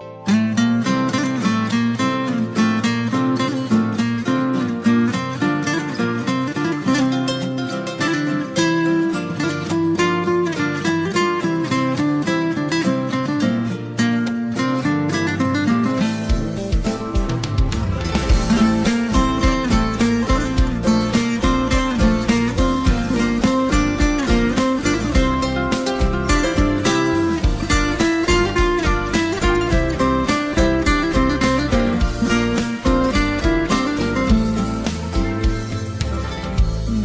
you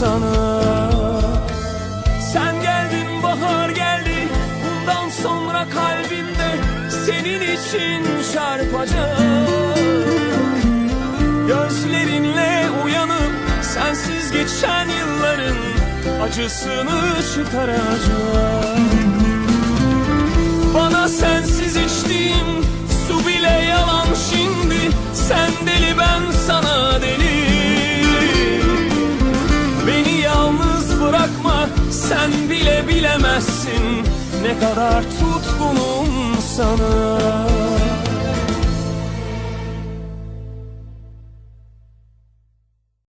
sana. Sen geldin bahar geldi. Bundan sonra kalbimde Senin için çarpacak. Gözlerinle uyanıp Sensiz geçen yılların Acısını çıkaracak. Bana sensiz bilemezsin. Ne kadar tutkunum sana